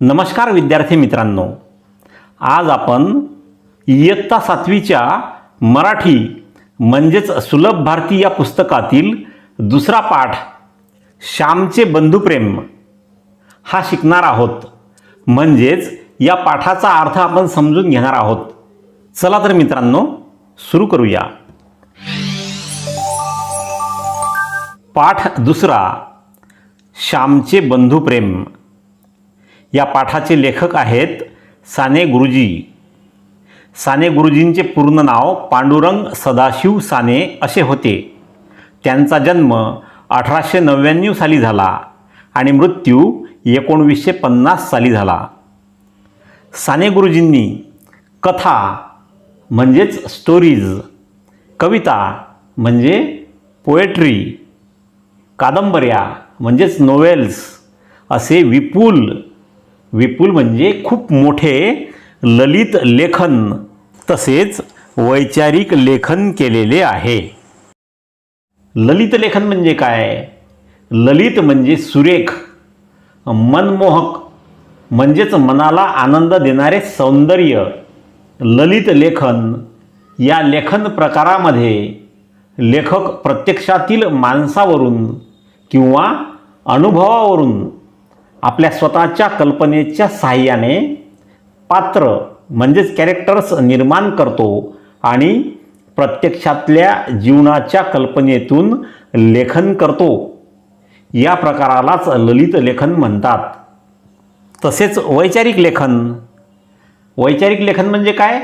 नमस्कार विद्यार्थी मित्रांनो. आज आपण इयत्ता सातवीच्या मराठी म्हणजेच सुलभ भारती या पुस्तकातील दुसरा पाठ श्यामचे बंधुप्रेम हा शिकणार आहोत. म्हणजेच या पाठाचा अर्थ आपण समजून घेणार आहोत. चला तर मित्रांनो सुरू करूया. पाठ दुसरा श्यामचे बंधुप्रेम. या पाठाचे लेखक आहेत साने गुरुजी. साने गुरुजींचे पूर्ण नाव पांडुरंग सदाशिव साने असे होते. त्यांचा जन्म अठराशे नव्याण्णव साली झाला आणि मृत्यू एकोणवीसशे पन्नास साली झाला. साने गुरुजींनी कथा म्हणजेच स्टोरीज कविता म्हणजे पोएट्री कादंबऱ्या म्हणजेच नोवेल्स असे विपुल विपुल म्हणजे खूप मोठे ललित लेखन तसेच वैचारिक लेखन केलेले आहे. ललित लेखन म्हणजे काय? ललित म्हणजे सुरेख मनमोहक म्हणजेच मनाला आनंद देणारे सौंदर्य. ललित लेखन या लेखन प्रकारामध्ये लेखक प्रत्यक्षातील माणसावरून किंवा अनुभवावरून आपल्या स्वतःच्या कल्पनेच्या साहाय्याने पात्र म्हणजेच कॅरेक्टर्स निर्माण करतो आणि प्रत्यक्षातल्या जीवनाच्या कल्पनेतून लेखन करतो. या प्रकारालाच ललित लेखन म्हणतात. तसेच वैचारिक लेखन. वैचारिक लेखन म्हणजे काय?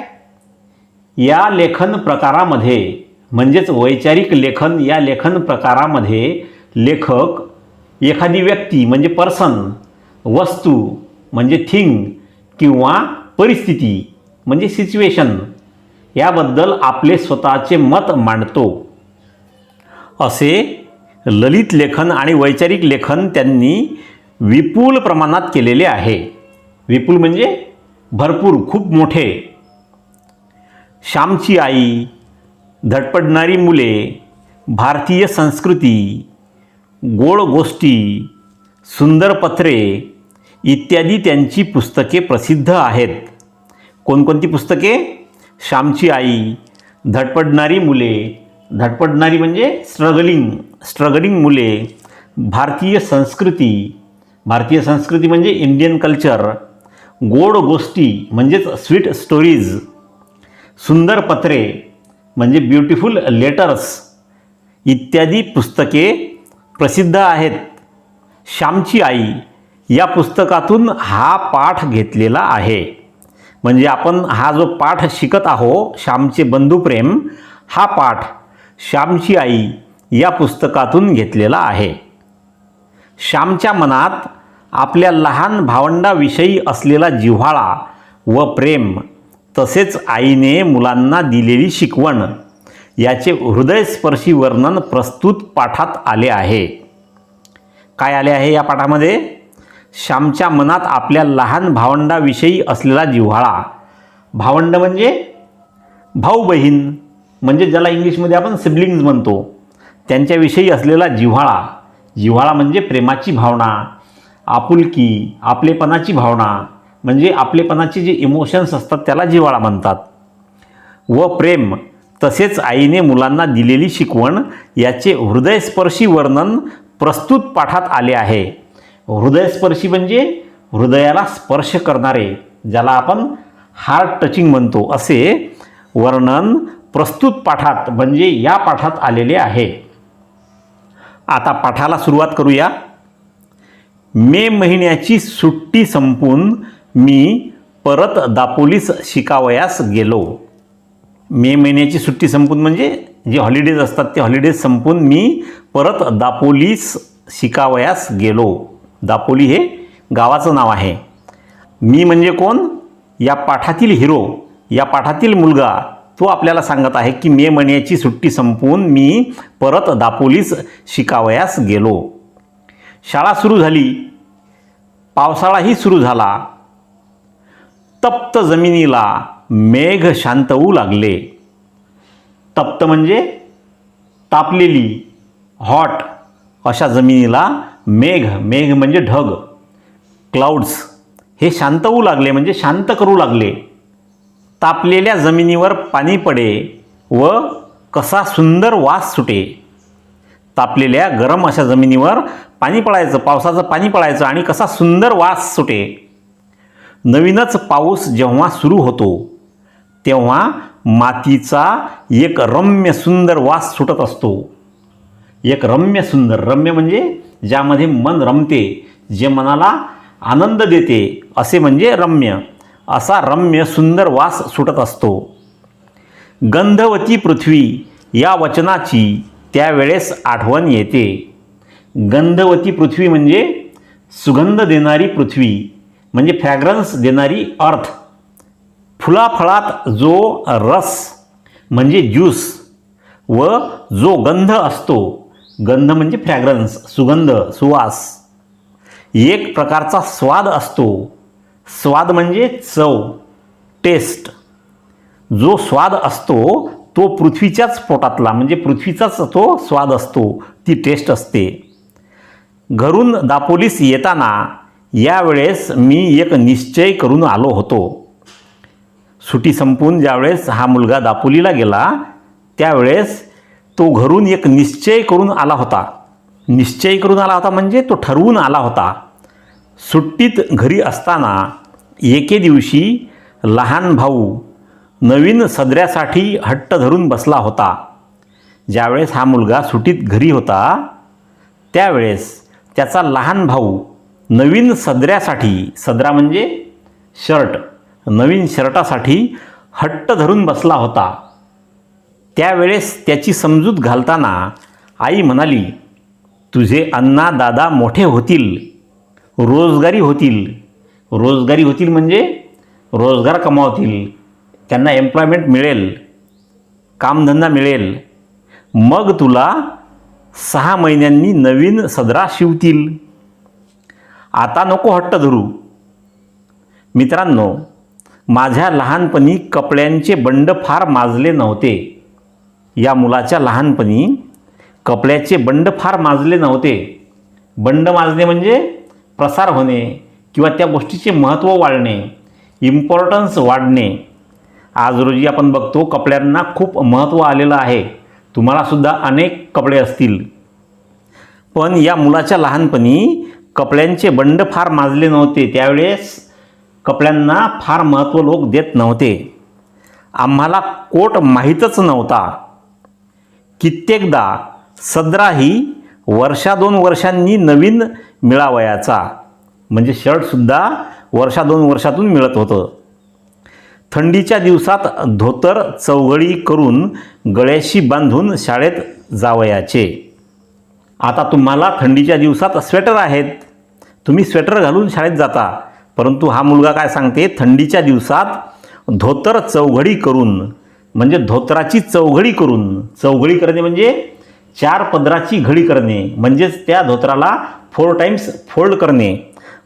या लेखन प्रकारामध्ये म्हणजेच वैचारिक लेखन या लेखन प्रकारामध्ये लेखक एखादी व्यक्ती म्हणजे पर्सन वस्तू म्हणजे थिंग किंवा परिस्थिती म्हणजे सिच्युएशन याबद्दल आपले स्वतःचे मत मांडतो. असे ललित लेखन आणि वैचारिक लेखन त्यांनी विपुल प्रमाणात केलेले आहे. विपुल म्हणजे भरपूर खूप मोठे. श्यामची आई धडपडणारी मुले भारतीय संस्कृती गोड गोष्टी सुंदर पत्रे इत्यादी त्यांची पुस्तके प्रसिद्ध आहेत. कोणकोणती पुस्तके? श्यामची आई धडपडणारी मुले धडपडणारी म्हणजे स्ट्रगलिंग स्ट्रगलिंग मुले भारतीय संस्कृती भारतीय संस्कृती म्हणजे इंडियन कल्चर गोड गोष्टी म्हणजेच स्वीट स्टोरीज सुंदर पत्रे म्हणजे ब्युटिफुल लेटर्स इत्यादी पुस्तके प्रसिद्ध आहेत. श्यामची आई या पुस्तकातून हा पाठ घेतलेला आहे. म्हणजे आपण हा जो पाठ शिकत आहो श्यामचे बंधुप्रेम हा पाठ श्यामची आई या पुस्तकातून घेतलेला आहे. श्यामच्या मनात आपल्या लहान भावंडाविषयी असलेला जिव्हाळा व प्रेम तसेच आईने मुलांना दिलेली शिकवण याचे हृदयस्पर्शी वर्णन प्रस्तुत पाठात आले आहे. काय आले आहे या पाठामध्ये? श्यामच्या मनात आपल्या लहान भावंडाविषयी असलेला जिव्हाळा. भावंड म्हणजे भाऊ बहीण म्हणजे ज्याला इंग्लिशमध्ये आपण सिबलिंग्ज म्हणतो. त्यांच्याविषयी असलेला जिव्हाळा. जिव्हाळा म्हणजे प्रेमाची भावना आपुलकी आपलेपणाची भावना म्हणजे आपलेपणाचे जे इमोशन्स असतात त्याला जिव्हाळा म्हणतात. व प्रेम तसेच आईने मुलांना दिलेली शिकवण याचे हृदयस्पर्शी वर्णन प्रस्तुत पाठात आले आहे. हृदयस्पर्शी म्हणजे हृदयाला स्पर्श करणारे ज्याला आपण हार्ट टचिंग म्हणतो. असे वर्णन प्रस्तुत पाठात म्हणजे या पाठात आलेले आहे. आता पाठाला सुरुवात करूया. मे महिन्याची सुट्टी संपून मी परत दापोलीस शिकावयास गेलो. मे महिन्याची सुट्टी संपून म्हणजे जे हॉलिडेज असतात ते हॉलिडेज संपून मी परत दापोलीस शिकावयास गेलो. दापोली हे गावाचं नाव आहे. मी म्हणजे कोण? या पाठातील हिरो या पाठातील मुलगा तो आपल्याला सांगत आहे की मे महिन्याची सुट्टी संपवून मी परत दापोलीस शिकावयास गेलो. शाळा सुरू झाली. पावसाळाही सुरू झाला. तप्त जमिनीला मेघ शांत होऊ लागले. तप्त म्हणजे तापलेली हॉट अशा जमिनीला मेघ मेघ म्हणजे ढग क्लाउड्स हे शांत होऊ लागले म्हणजे शांत करू लागले. तापलेल्या जमिनीवर पाणी पडे व कसा सुंदर वास सुटे. तापलेल्या गरम अशा जमिनीवर पाणी पडायचं पावसाचं पाणी पडायचं आणि कसा सुंदर वास सुटे. नवीनच पाऊस जेव्हा सुरू होतो तेव्हा मातीचा एक रम्य सुंदर वास सुटत असतो. एक रम्य सुंदर रम्य म्हणजे ज्यामध्ये मन रमते जे मनाला आनंद देते असे म्हणजे रम्य. असा रम्य सुंदर वास सुटत असतो. गंधवती पृथ्वी या वचनाची त्यावेळेस आठवण येते. गंधवती पृथ्वी म्हणजे सुगंध देणारी पृथ्वी म्हणजे फ्रॅग्रन्स देणारी अर्थ फुलाफळात जो रस म्हणजे ज्यूस व जो गंध असतो गंध म्हणजे फ्रॅग्रन्स सुगंध सुवास. एक प्रकारचा स्वाद असतो. स्वाद म्हणजे चव टेस्ट जो स्वाद असतो तो पृथ्वीच्याच पोटातला म्हणजे पृथ्वीचाच तो स्वाद असतो ती टेस्ट असते. घरून दापोलीस येताना यावेळेस मी एक निश्चय करून आलो होतो. सुटी संपून ज्यावेळेस हा मुलगा दापोलीला गेला त्यावेळेस तो घरून एक निश्चय करून आला होता. निश्चय करून आला होता म्हणजे तो ठरवून आला होता. सुट्टीत घरी असताना एके दिवशी लहान भाऊ नवीन सदऱ्यासाठी हट्ट धरून बसला होता. ज्यावेळेस हा मुलगा सुट्टीत घरी होता त्यावेळेस त्याचा लहान भाऊ नवीन सदऱ्यासाठी सदरा म्हणजे शर्ट नवीन शर्टासाठी हट्ट धरून बसला होता. त्यावेळेस त्याची समजूत घालताना आई म्हणाली तुझे अण्णा दादा मोठे होतील रोजगारी होतील. रोजगारी होतील म्हणजे रोजगार कमावतील त्यांना एम्प्लॉयमेंट मिळेल कामधंदा मिळेल. मग तुला सहा महिन्यांनी नवीन सदरा शिवतील. आता नको हट्ट धरू. मित्रांनो माझ्या लहानपणी कपड्यांचे बंड फार माजले नव्हते. या मुलाच्या लहानपणी कपड्याचे बंड फार माजले नव्हते. बंड माजणे म्हणजे प्रसार होणे किंवा त्या गोष्टीचे महत्त्व वाढणे इम्पॉर्टन्स वाढणे. आज रोजी आपण बघतो कपड्यांना खूप महत्त्व आलेलं आहे. तुम्हालासुद्धा अनेक कपडे असतील. पण या मुलाच्या लहानपणी कपड्यांचे बंड फार माजले नव्हते. त्यावेळेस कपड्यांना फार महत्त्व लोक देत नव्हते. आम्हाला कोट माहीतच नव्हता. कित्येकदा सदराही वर्षा दोन वर्षांनी नवीन मिळावयाचा. म्हणजे शर्टसुद्धा वर्षा दोन वर्षातून मिळत होतं. थंडीच्या दिवसात धोतर चौघडी करून गळ्याशी बांधून शाळेत जावयाचे. आता तुम्हाला थंडीच्या दिवसात स्वेटर आहेत. तुम्ही स्वेटर घालून शाळेत जाता. परंतु हा मुलगा काय सांगते? थंडीच्या दिवसात धोतर चौघडी करून म्हणजे धोतराची चौघडी करून चौघडी करणे म्हणजे चार पदराची घडी करणे म्हणजेच त्या धोतराला फोर टाईम्स फोल्ड करणे.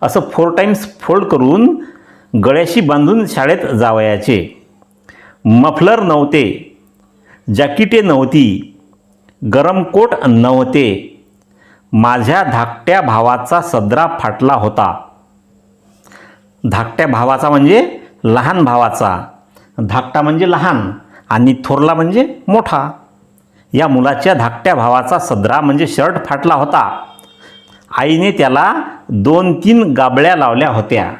असं फोर टाईम्स फोल्ड करून गळ्याशी बांधून शाळेत जावयाचे. मफलर नव्हते जॅकिटे नव्हती गरम कोट नव्हते. माझ्या धाकट्या भावाचा सदरा फाटला होता. धाकट्या भावाचा म्हणजे लहान भावाचा. धाकटा म्हणजे लहान. आणि थोरला म्हणजे मोठा. या मुलाच्या धाकट्या भावाचा सदरा म्हणजे शर्ट फाटला होता. आईने त्याला दोन तीन गाबळ्या लावल्या होत्या.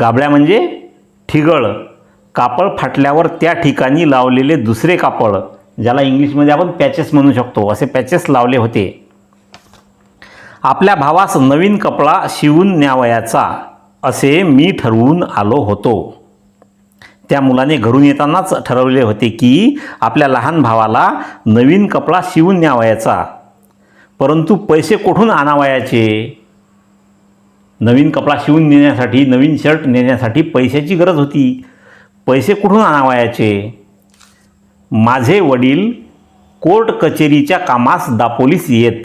गाबळ्या म्हणजे ठिगळ. कापड फाटल्यावर त्या ठिकाणी लावलेले दुसरे कापड ज्याला इंग्लिशमध्ये आपण पॅचेस म्हणू शकतो. असे पॅचेस लावले होते. आपल्या भावास नवीन कपडा शिवून न्यावयाचा असे मी ठरवून आलो होतो. त्या मुलाने घरून येतानाच ठरवले होते की आपल्या लहान भावाला नवीन कपडा शिवून न्यावयाचा. परंतु पैसे कुठून आणावयाचे? नवीन कपडा शिवून नेण्यासाठी नवीन शर्ट नेण्यासाठी पैशाची गरज होती. पैसे कुठून आणावयाचे? माझे वडील कोर्ट कचेरीच्या कामास दापोलीस येत.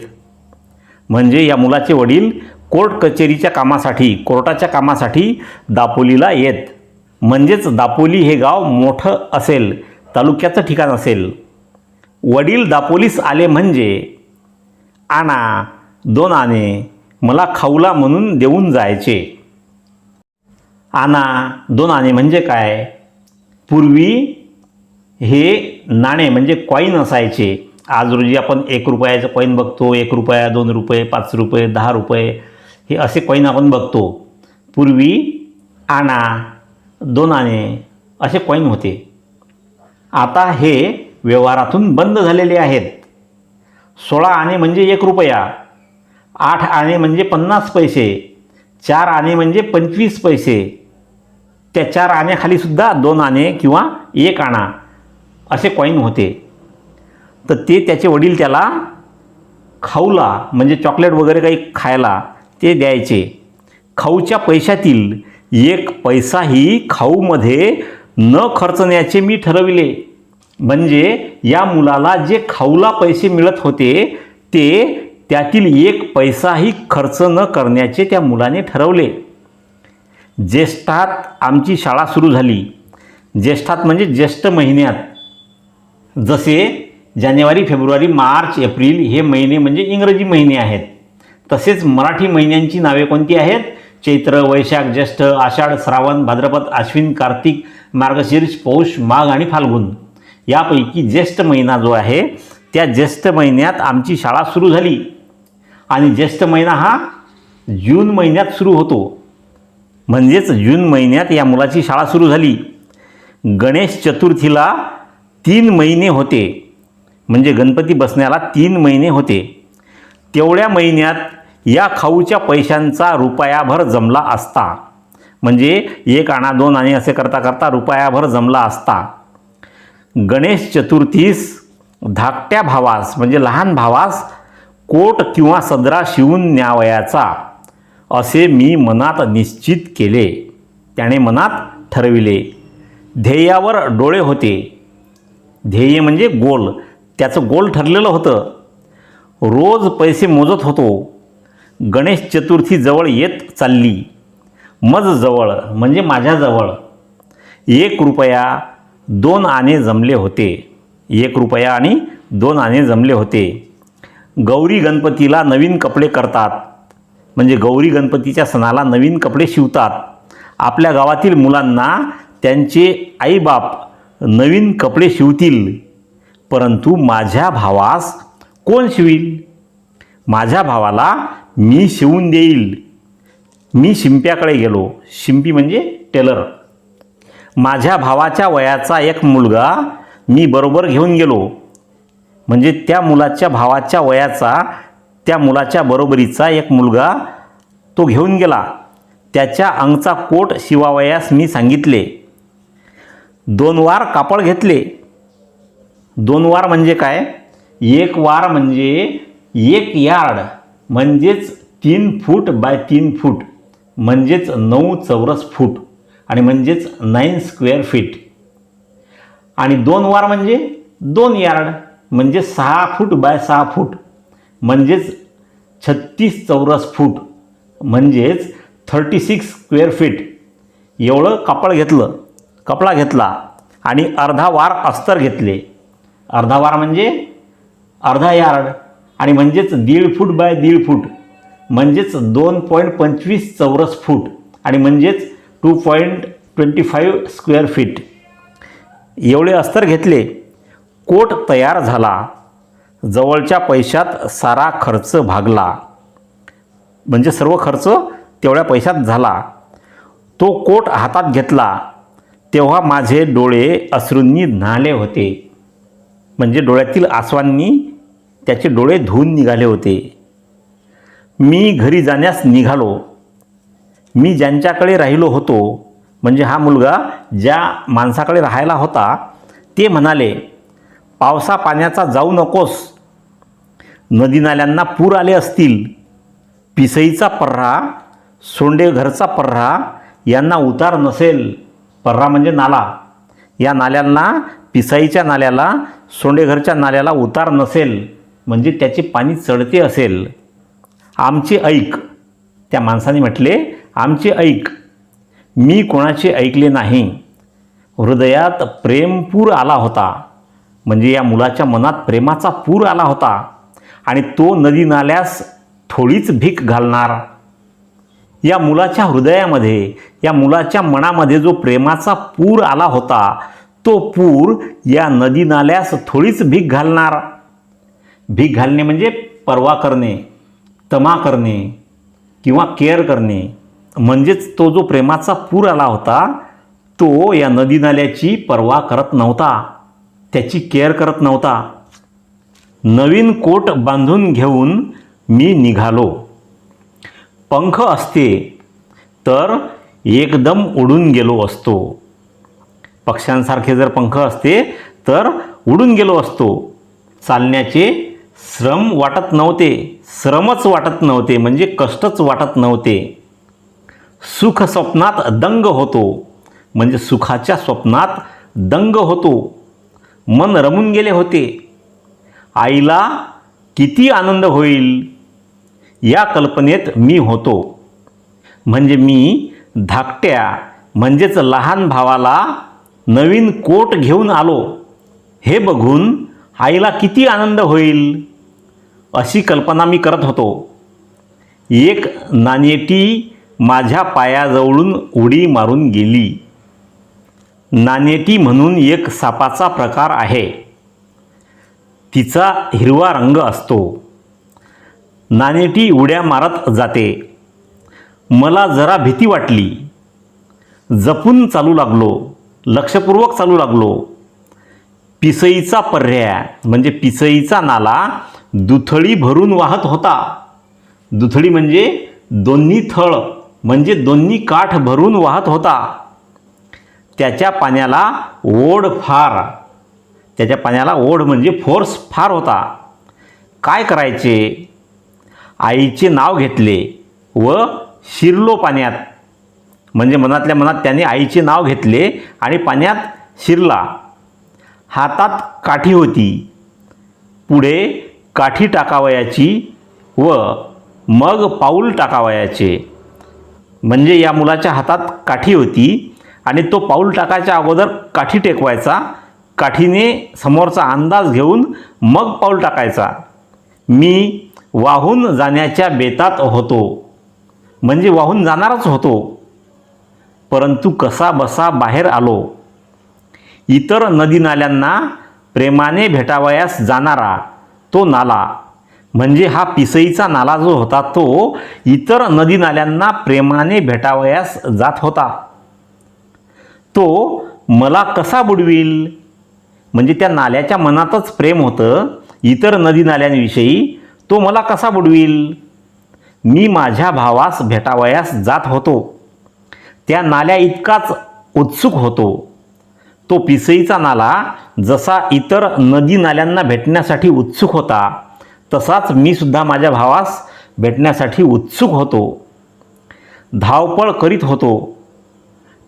म्हणजे या मुलाचे वडील कोर्ट कचेरीच्या कामासाठी कोर्टाच्या कामासाठी दापोलीला येत. म्हणजेच दापोली हे गाव मोठं असेल तालुक्याचं ठिकाण असेल. वडील दापोलीस आले म्हणजे आणा दोन आणे मला खाऊला म्हणून देऊन जायचे. आना दोन आणे म्हणजे काय? पूर्वी हे नाणे म्हणजे कॉईन असायचे. आज रोजी आपण एक रुपयाचं कॉईन बघतो एक रुपया दोन रुपये पाच रुपये दहा रुपये हे असे कॉईन आपण बघतो. पूर्वी आणा दोन आणे असे कॉईन होते. आता हे व्यवहारातून बंद झालेले आहेत. सोळा आणे म्हणजे एक रुपया आठ आणे म्हणजे पन्नास पैसे चार आणे म्हणजे पंचवीस पैसे. त्या चार आण्याखालीसुद्धा दोन आणे किंवा एक आणा असे कॉईन होते. तर ते त्याचे वडील त्याला खाऊला म्हणजे चॉकलेट वगैरे काही खायला ते द्यायचे. खाऊच्या पैशातील एक पैसाही खाऊमध्ये न खर्चण्याचे मी ठरविले. म्हणजे या मुलाला जे खाऊला पैसे मिळत होते ते त्यातील एक पैसाही खर्च न करण्याचे त्या मुलाने ठरवले. ज्येष्ठात आमची शाळा सुरू झाली. ज्येष्ठात म्हणजे ज्येष्ठ महिन्यात. जसे जानेवारी फेब्रुवारी मार्च एप्रिल हे महिने म्हणजे इंग्रजी महिने आहेत. तसेच मराठी महिन्यांची नावे कोणती आहेत? चैत्र वैशाख ज्येष्ठ आषाढ श्रावण भाद्रपद आश्विन कार्तिक मार्गशीर्ष पौष माघ आणि फाल्गुन. यापैकी ज्येष्ठ महिना जो आहे त्या ज्येष्ठ महिन्यात आमची शाळा सुरू झाली. आणि ज्येष्ठ महिना हा जून महिन्यात सुरू होतो. म्हणजेच जून महिन्यात या मुलाची शाळा सुरू झाली. गणेश चतुर्थीला तीन महिने होते. म्हणजे गणपती बसण्याला तीन महिने होते. तेवढ्या महिन्यात या खाऊच्या पैशांचा रुपयाभर जमला असता. म्हणजे एक आणा दोन आणि असे करता करता रुपयाभर जमला असता. गणेश चतुर्थीस धाकट्या भावास म्हणजे लहान भावास कोट किंवा सदरा शिवून न्यावयाचा. असे मी मनात निश्चित केले. त्याने मनात ठरविले. ध्येयावर डोळे होते. ध्येय म्हणजे गोल. त्याचं गोल ठरलेलं होतं. रोज पैसे मोजत होतो. गणेश चतुर्थी जवळ येत चालली. मज जवळ म्हणजे माझ्याजवळ एक रुपया दोन आणे जमले होते. एक रुपया आणि दोन आणे जमले होते. गौरी गणपतीला नवीन कपडे करतात. म्हणजे गौरी गणपतीच्या सणाला नवीन कपडे शिवतात. आपल्या गावातील मुलांना त्यांचे आईबाप नवीन कपडे शिवतील. परंतु माझ्या भावास कोण शिवील? माझ्या भावाला मी शिवून देईल. मी शिंप्याकडे गेलो. शिंपी म्हणजे टेलर. माझ्या भावाच्या वयाचा एक मुलगा मी बरोबर घेऊन गेलो. म्हणजे त्या मुलाच्या भावाच्या वयाचा त्या मुलाच्या बरोबरीचा एक मुलगा तो घेऊन गेला. त्याच्या अंगचा कोट शिवावयास मी सांगितले. दोन वार कापड घेतले. दोन वार म्हणजे काय? एक वार म्हणजे एक यार्ड. म्हणजेच तीन फूट बाय तीन फूट म्हणजेच नऊ चौरस फूट आणि म्हणजेच नाईन स्क्वेअर फीट आणि दोन वार म्हणजे दोन यार्ड म्हणजे सहा फूट बाय सहा फूट म्हणजेच छत्तीस चौरस फूट म्हणजेच थर्टी सिक्स स्क्वेअर फीट एवढं कपड घेतलं कपडा घेतला आणि अर्धा वार अस्तर घेतले. अर्धा वार म्हणजे अर्धा यार्ड आणि म्हणजेच दीड फूट बाय दीड फूट म्हणजेच दोन पॉईंट पंचवीस चौरस फूट आणि म्हणजेच two point twenty five square feet. एवढे अस्तर घेतले कोट तयार झाला जवळच्या पैशात सारा खर्च भागला. म्हणजे सर्व खर्च तेवढ्या पैशात झाला. तो कोट हातात घेतला तेव्हा माझे डोळे अश्रूंनी न्हाले होते. म्हणजे डोळ्यातील आसवांनी त्याचे डोळे धुवून निघाले होते. मी घरी जाण्यास निघालो. मी ज्यांच्याकडे राहिलो होतो म्हणजे हा मुलगा ज्या माणसाकडे राहायला होता ते म्हणाले पावसा पाण्याचा जाऊ नकोस. नदी नाल्यांना पूर आले असतील. पिसईचा पर्रा सोंडे घरचा पर्रा यांना उतार नसेल. पर्रा म्हणजे नाला. या नाल्यांना पिसाईच्या नाल्याला सोंडेघरच्या नाल्याला उतार नसेल. म्हणजे त्याचे पाणी चढते असेल आमचे ऐक. त्या माणसाने म्हटले आमचे ऐक. मी कोणाचे ऐकले नाही. हृदयात प्रेमपूर आला होता. म्हणजे या मुलाच्या मनात प्रेमाचा पूर आला होता. आणि तो नदी नाल्यास थोडीच भीक घालणार. या मुलाच्या हृदयामध्ये या मुलाच्या मनामध्ये जो प्रेमाचा पूर आला होता तो पूर या नदी नाल्यास थोडीच भीक घालणार. भीक घालणे म्हणजे परवा करणे तमा करणे किंवा केअर करणे. म्हणजेच तो जो प्रेमाचा पूर आला होता तो या नदी नाल्याची पर्वा करत नव्हता. त्याची केअर करत नव्हता. नवीन कोट बांधून घेऊन मी निघालो. पंख असते तर एकदम उडून गेलो असतो. पक्ष्यांसारखे जर पंख असते तर उडून गेलो असतो. चालण्याचे श्रम वाटत नव्हते श्रमच वाटत नव्हते म्हणजे कष्टच वाटत नव्हते. सुख स्वप्नात दंग होतो म्हणजे सुखाच्या स्वप्नात दंग होतो. मन रमून गेले होते. आईला किती आनंद होईल या कल्पनेत मी होतो. म्हणजे मी धाकट्या म्हणजेच लहान भावाला नवीन कोट घेऊन आलो. हे बघून आईला किती आनंद होईल अशी कल्पना मी करत होतो. एक नाणेटी माझ्या पायाजवळून उडी मारून गेली. नाणेटी म्हणून एक सापाचा प्रकार आहे. तिचा हिरवा रंग असतो. नाणेटी उड्या मारत जाते. मला जरा भीती वाटली. जपून चालू लागलो. लक्षपूर्वक चालू लागलो. पिसईचा पर्याय म्हणजे पिसईचा नाला दुथळी भरून वाहत होता. दुथळी म्हणजे दोन्ही थळ म्हणजे दोन्ही काठ भरून वाहत होता. त्याच्या पाण्याला ओढ फार. त्याच्या पाण्याला ओढ म्हणजे फोर्स फार होता. काय करायचे? आईचे नाव घेतले व शिरलो पाण्यात. म्हणजे मनातल्या मनात त्याने आईचे नाव घेतले आणि पाण्यात शिरला. हातात काठी होती. पुढे काठी टाकावयाची व मग पाऊल टाकावयाचे. म्हणजे या मुलाच्या हातात काठी होती आणि तो पाऊल टाकायच्या अगोदर काठी टेकवायचा. काठीने समोरचा अंदाज घेऊन मग पाऊल टाकायचा. मी वाहून जाण्याच्या बेतात होतो. म्हणजे वाहून जाणारच होतो. परंतु कसा बसा बाहेर आलो. इतर नदी नाल्यांना प्रेमाने भेटावयास जाणारा. तो नाला. म्हणजे हा पिसईचा नाला जो होता तो इतर नदी नाल्यांना प्रेमाने भेटावयास जात होता. तो मला कसा बुडविल? म्हणजे त्या नाल्याच्या मनातच प्रेम होतं. इतर नदी नाल्यांविषयी तो मला कसा बुडविल? मी माझ्या भावास भेटावयास जात होतो. त्या नाल्या इतकाच उत्सुक होतो. तो पिसईचा नाला जसा इतर नदी नाल्यांना भेटण्यासाठी उत्सुक होता तसाच मी सुद्धा माझ्या भावास भेटण्यासाठी उत्सुक होतो. धावपळ करीत होतो.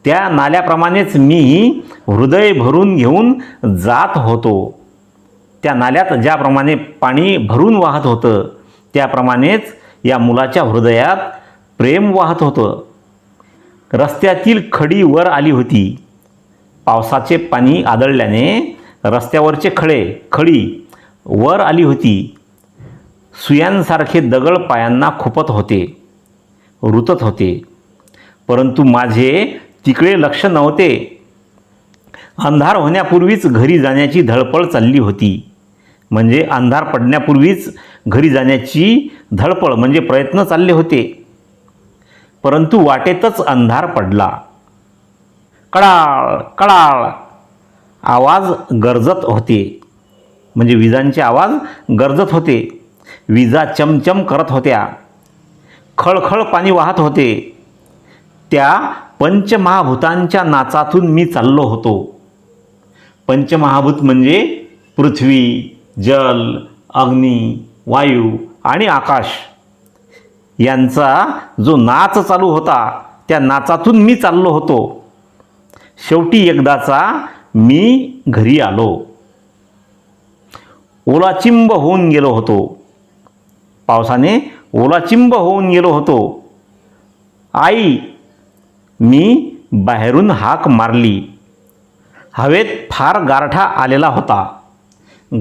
त्या नाल्याप्रमाणेच मी हृदय भरून घेऊन जात होतो. त्या नाल्यात ज्याप्रमाणे पाणी भरून वाहत होतं त्याप्रमाणेच या मुलाच्या हृदयात प्रेम वाहत होतं. रस्त्यातील खडी वर आली होती. पावसाचे पाणी आदळल्याने रस्त्यावरचे खळे खळी वर आली होती. सुयांसारखे दगड पायांना खुपत होते रुतत होते. परंतु माझे तिकडे लक्ष नव्हते. अंधार होण्यापूर्वीच घरी जाण्याची धडपड चालली होती. म्हणजे अंधार पडण्यापूर्वीच घरी जाण्याची धडपड म्हणजे प्रयत्न चालले होते. परंतु वाटेतच अंधार पडला. कडाळ कडाळ. आवाज गरजत होते. म्हणजे विजांचे आवाज गरजत होते. विजा चमचम करत होत्या. खळखळ पाणी वाहत होते. त्या पंचमहाभूतांच्या नाचातून मी चाललो होतो. पंचमहाभूत म्हणजे पृथ्वी जल अग्नी वायू आणि आकाश. यांचा जो नाच चालू होता त्या नाचातून मी चाललो होतो. शेवटी एकदाचा मी घरी आलो. ओलाचिंब होऊन गेलो होतो. पावसाने ओलाचिंब होऊन गेलो होतो. आई मी बाहेरून हाक मारली. हवेत फार गारठा आलेला होता.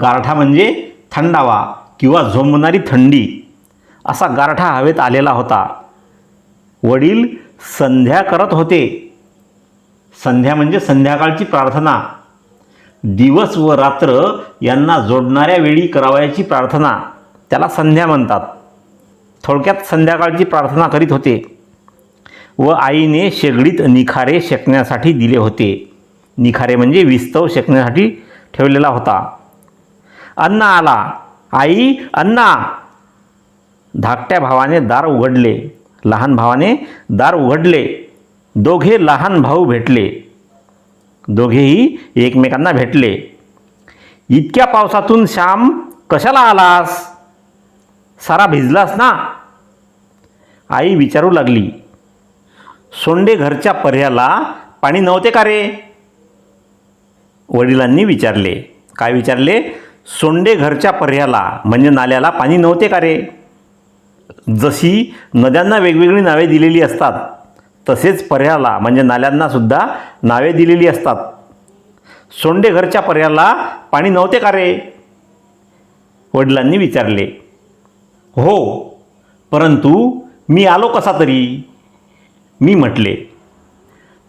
गारठा म्हणजे थंडावा किंवा झोंबणारी थंडी. असा गारठा हवेत आलेला होता. वडील संध्या करत होते. संध्या म्हणजे संध्याकाळची प्रार्थना. दिवस व रात्र यांना जोडणाऱ्या वेळी करावयाची प्रार्थना. त्याला संध्या म्हणतात. थोडक्यात संध्याकाळची प्रार्थना करीत होते. व आईने शेगडीत निखारे शेकण्यासाठी दिले होते. निखारे म्हणजे विस्तव शेकण्यासाठी ठेवलेला होता. अण्णा आला. आई अण्णा! धाकट्या भावाने दार उघडले. लहान भावाने दार उघडले. दोघे लहान भाऊ भेटले. दोघेही एकमेकांना भेटले. इतक्या पावसातून श्याम कशाला आलास? सारा भिजलास ना? आई विचारू लागली. सोंडे घरच्या पर्याला पाणी नव्हते का रे? वडिलांनी विचारले. काय विचारले? सोंडे घरच्या पर्याला म्हणजे नाल्याला पाणी नव्हते का रे? जशी नद्यांना वेगवेगळी नावे दिलेली असतात तसेच पर्याला म्हणजे नाल्यांना सुद्धा नावे दिलेली असतात. सोंडे घरच्या पर्याला पाणी नव्हते का रे? वडिलांनी विचारले. हो परंतु मी आलो कसा तरी? मी म्हटले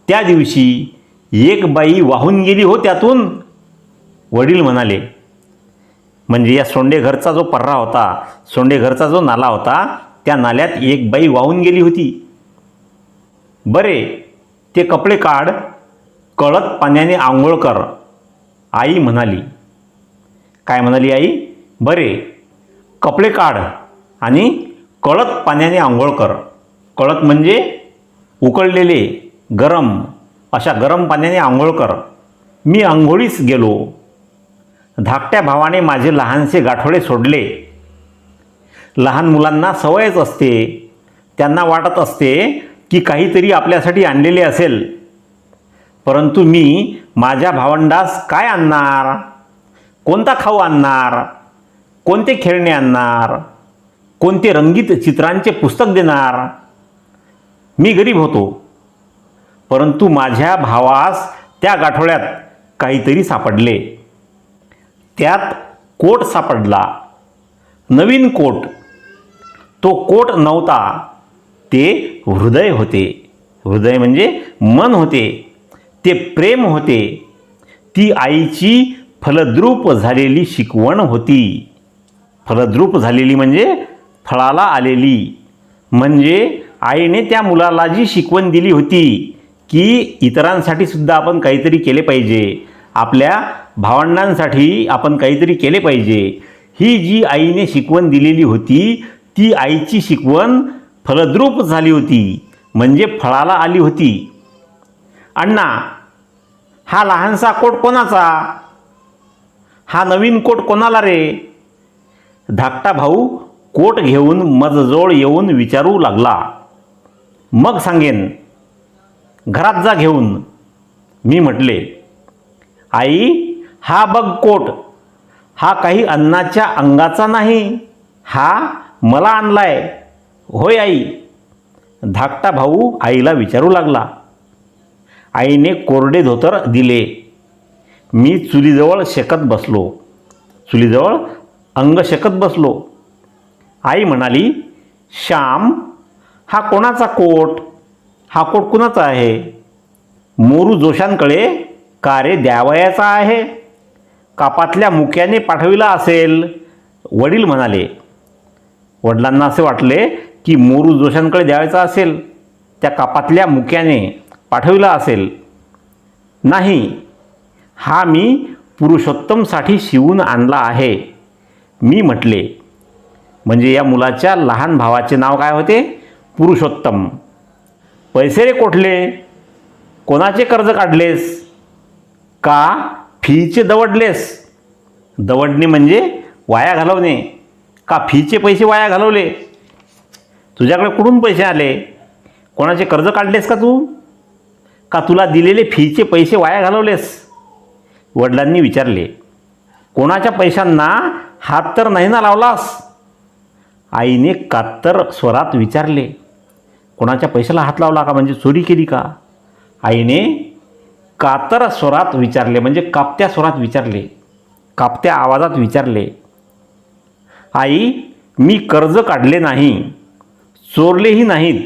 त्या दिवशी एक बाई वाहून गेली हो त्यातून. वडील म्हणाले म्हणजे या सोंडेघरचा जो पर्रा होता सोंडेघरचा जो नाला होता त्या नाल्यात एक बाई वाहून गेली होती. बरे ते कपडे काढ कळत पाण्याने आंघोळ कर आई म्हणाली. काय म्हणाली आई? बरे कपडे काढ आणि कळत पाण्याने आंघोळ कर. कळत म्हणजे उकळलेले गरम अशा गरम पाण्याने आंघोळ कर. मी आंघोळीस गेलो. धाकट्या भावाने माझे लहानसे गाठोडे सोडले. लहान मुलांना सवयच असते. त्यांना वाटत असते की काहीतरी आपल्यासाठी आणलेले असेल. परंतु मी माझ्या भावंडास काय आणणार? कोणता खाऊ आणणार? कोणते खेळणे आणणार? कोणते रंगीत चित्रांचे पुस्तक देणार? मी गरीब होतो. परंतु माझ्या भावास त्या गाठोड्यात काहीतरी सापडले. त्यात कोट सापडला. नवीन कोट. तो कोट नव्हता. ते हृदय होते. हृदय म्हणजे मन होते. ते प्रेम होते. ती आईची फलद्रूप झालेली शिकवण होती. फलद्रूप झालेली म्हणजे फळाला आलेली. म्हणजे आईने त्या मुलाला जी शिकवण दिली होती की इतरांसाठी सुद्धा आपण काहीतरी केले पाहिजे. आपल्या भावंडांसाठी आपण काहीतरी केले पाहिजे. ही जी आईने शिकवण दिलेली होती ती आईची शिकवण फलद्रूप झाली होती म्हणजे फळाला आली होती. अण्णा हा लहानसा कोट कोणाचा? हा नवीन कोट कोणाला रे? धाकटा भाऊ कोट घेऊन मजजोळ येऊन विचारू लागला. मग सांगेन घरात जा घेऊन. मी म्हटले आई हा बघ कोट. हा काही अन्नाच्या अंगाचा नाही. हा मला आणलाय. होय आई. धाकटा भाऊ आईला विचारू लागला. आईने कोरडे धोतर दिले. मी चुलीजवळ शेकत बसलो. चुलीजवळ अंग शेकत बसलो. आई म्हणाली श्याम हा कोणाचा कोट? हा कोट कुणाचा आहे? मोरू जोशांकडे का रे द्यावयाचा आहे? कापातल्या मुक्याने पाठविला असेल. वडील म्हणाले. वडिलांना असे वाटले की मोरू जोशांकडे द्यायचा असेल त्या कापातल्या मुक्याने पाठविला असेल. नाही हा मी पुरुषोत्तमसाठी शिवून आणला आहे. मी म्हटले म्हणजे या मुलाच्या लहान भावाचे नाव काय होते? पुरुषोत्तम. पैसे रे कोठले? कोणाचे कर्ज काढलेस? का फीचे दवडलेस? दवडणे म्हणजे वाया घालवणे. का फीचे पैसे वाया घालवले? तुझ्याकडे कुठून पैसे आले? कोणाचे कर्ज काढलेस का तू? का तुला दिलेले फीचे पैसे वाया घालवलेस? वडिलांनी विचारले कोणाच्या पैशांना हात तर नाही ना लावलास? आईने कात्तर स्वरात विचारले कोणाच्या पैशाला हात लावला का? म्हणजे चोरी केली का? आईने कातर स्वरात विचारले म्हणजे कापत्या स्वरात विचारले कापत्या आवाजात विचारले आई मी कर्ज काढले नाही. चोरलेही नाहीत.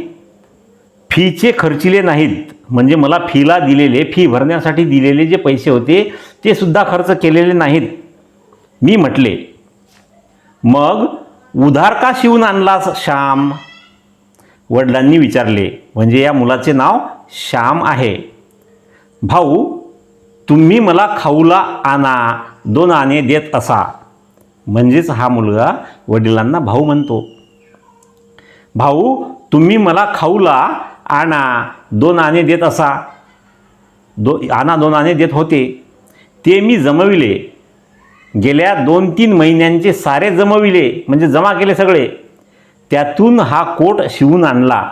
फीचे खर्चिले नाहीत. म्हणजे मला फीला दिलेले फी भरण्यासाठी दिलेले जे पैसे होते ते सुद्धा खर्च केलेले नाहीत. मी म्हटले मग उधार का शिवून आणलास श्याम? वडिलांनी विचारले म्हणजे या मुलाचे नाव श्याम आहे. भाऊ तुम्ही मला खाऊला आणा दोन आणे देत असा. म्हणजेच हा मुलगा वडिलांना भाऊ म्हणतो. भाऊ तुम्ही मला खाऊला आणा दोन आणे देत असा. दो आणा दोन आणे देत होते. ते मी जमविले. गेल्या दोन तीन महिन्यांचे सारे जमविले म्हणजे जमा केले सगळे. त्यातून हा कोट शिवून आणला.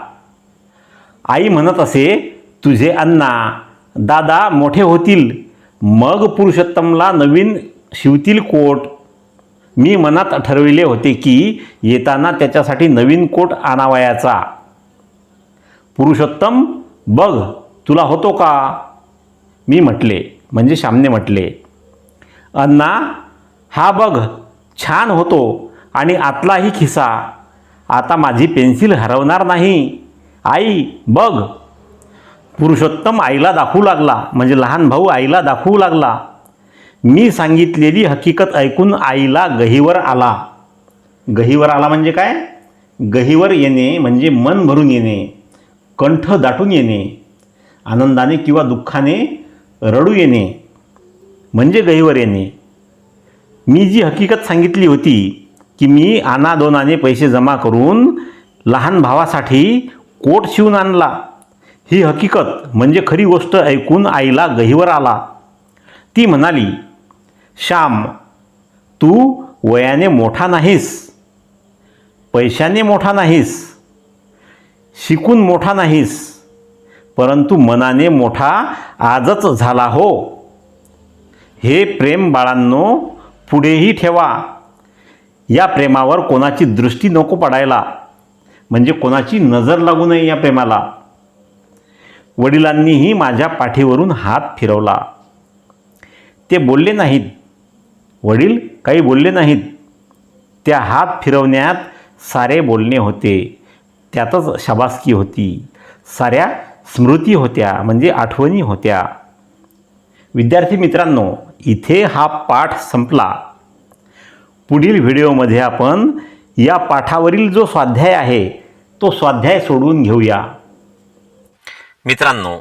आई म्हणत असे तुझे अण्णा दादा मोठे होतील. मग पुरुषोत्तमला नवीन शिवतील कोट. मी मनात ठरविले होते की येताना त्याच्यासाठी नवीन कोट आणावयाचा. पुरुषोत्तम बघ तुला होतो का? मी म्हटले म्हणजे श्यामने म्हटले अण्णा हा बघ छान होतो आणि आतलाही खिसा. आता माझी पेन्सिल हरवणार नाही. आई बघ. पुरुषोत्तम आईला दाखवू लागला म्हणजे लहान भाऊ आईला दाखवू लागला. मी सांगितलेली हकीकत ऐकून आईला गहीवर आला. गहीवर आला म्हणजे काय? गहीवर येणे म्हणजे मन भरून येणे कंठ दाटून येणे आनंदाने किंवा दुःखाने रडू येणे म्हणजे गहीवर येणे. मी जी हकीकत सांगितली होती की मी आनादोनाने पैसे जमा करून लहान भावासाठी कोट शिवून आणला ही हकीकत म्हणजे खरी गोष्ट ऐकून आईला गहीवर आला. ती म्हणाली श्याम तू वयाने मोठा नाहीस पैशाने मोठा नाहीस शिकून मोठा नाहीस परंतु मनाने मोठा आजच झाला हो. हे प्रेम बाळांनो पुढेही ठेवा. या प्रेमावर कोणाची दृष्टी नको पडायला म्हणजे कोणाची नजर लागू नये या प्रेमाला. वडिलांनीही माझ्या पाठीवरून हात फिरवला. ते बोलले नाहीत वडील काही बोलले नाहीत. त्या हात फिरवण्यात सारे बोलणे होते. त्यातच शाबासकी होती. साऱ्या स्मृती होत्या म्हणजे आठवणी होत्या. विद्यार्थी मित्रांनो इथे हा पाठ संपला. पुढील व्हिडिओमध्ये आपण या पाठावरील जो स्वाध्याय आहे तो स्वाध्याय सोडवून घेऊया. मित्रांनो